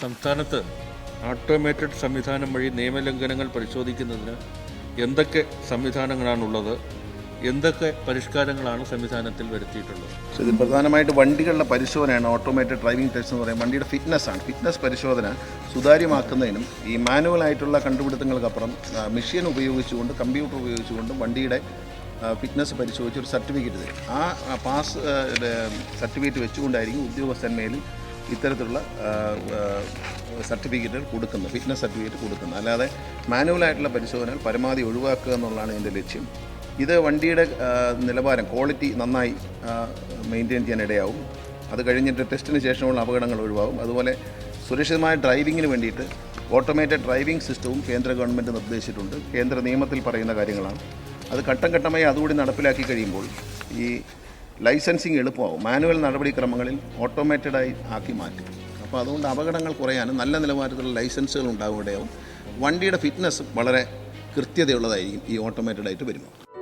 സംസ്ഥാനത്ത് ഓട്ടോമേറ്റഡ് സംവിധാനം വഴി നിയമലംഘനങ്ങൾ പരിശോധിക്കുന്നതിന് എന്തൊക്കെ സംവിധാനങ്ങളാണുള്ളത് എന്തൊക്കെ പരിഷ്കാരങ്ങളാണ് സംവിധാനത്തിൽ വരുത്തിയിട്ടുള്ളത്? ഇത് പ്രധാനമായിട്ട് വണ്ടികളുടെ പരിശോധനയാണ് ഓട്ടോമേറ്റഡ് ഡ്രൈവിംഗ് ടെസ്റ്റ് എന്ന് പറയുന്നത്. വണ്ടിയുടെ ഫിറ്റ്നസ് ആണ്. ഫിറ്റ്നസ് പരിശോധന സുതാര്യമാക്കുന്നതിനും ഈ മാനുവൽ ആയിട്ടുള്ള കണ്ടുപിടുത്തങ്ങൾക്കപ്പുറം മെഷീൻ ഉപയോഗിച്ചുകൊണ്ട് കമ്പ്യൂട്ടർ ഉപയോഗിച്ചുകൊണ്ട് വണ്ടിയുടെ ഫിറ്റ്നസ് പരിശോധിച്ച് ഒരു സർട്ടിഫിക്കറ്റ് തരും. ആ പാസ് സർട്ടിഫിക്കറ്റ് വെച്ചുകൊണ്ടായിരിക്കും ഉദ്യോഗസ്ഥന്മേലും ഇത്തരത്തിലുള്ള സർട്ടിഫിക്കറ്റുകൾ കൊടുക്കുന്നത് ഫിറ്റ്നസ് സർട്ടിഫിക്കറ്റ് കൊടുക്കുന്നത്. അല്ലാതെ മാനുവലായിട്ടുള്ള പരിശോധനകൾ പരമാവധി ഒഴിവാക്കുക എന്നുള്ളതാണ് എന്റെ ലക്ഷ്യം. ഇത് വണ്ടിയുടെ നിലവാരം ക്വാളിറ്റി നന്നായി മെയിന്റെയിൻ ചെയ്യാൻ ഇടയാവും അത് കഴിഞ്ഞിട്ട് ടെസ്റ്റിന് ശേഷമുള്ള അപകടങ്ങൾ ഒഴിവാകും. അതുപോലെ സുരക്ഷിതമായ ഡ്രൈവിങ്ങിന് വേണ്ടിയിട്ട് ഓട്ടോമേറ്റഡ് ഡ്രൈവിംഗ് സിസ്റ്റവും കേന്ദ്ര ഗവൺമെന്റ് നിർദ്ദേശിച്ചിട്ടുണ്ട്. കേന്ദ്ര നിയമത്തിൽ പറയുന്ന കാര്യങ്ങളാണ്. അത് ഘട്ടം ഘട്ടമായി അതുകൂടി നടപ്പിലാക്കി കഴിയുമ്പോൾ ഈ ലൈസൻസിങ് എളുപ്പമാവും. മാനുവൽ നടപടിക്രമങ്ങളിൽ ഓട്ടോമേറ്റഡായി ആക്കി മാറ്റും. അപ്പോൾ അതുകൊണ്ട് അപകടങ്ങൾ കുറയാനും നല്ല നിലവാരത്തിലുള്ള ലൈസൻസുകൾ ഉണ്ടാവുകയാവും വണ്ടിയുടെ ഫിറ്റ്നസ് വളരെ കൃത്യതയുള്ളതായിരിക്കും ഈ ഓട്ടോമേറ്റഡ് ആയിട്ട് വരുമ്പോൾ.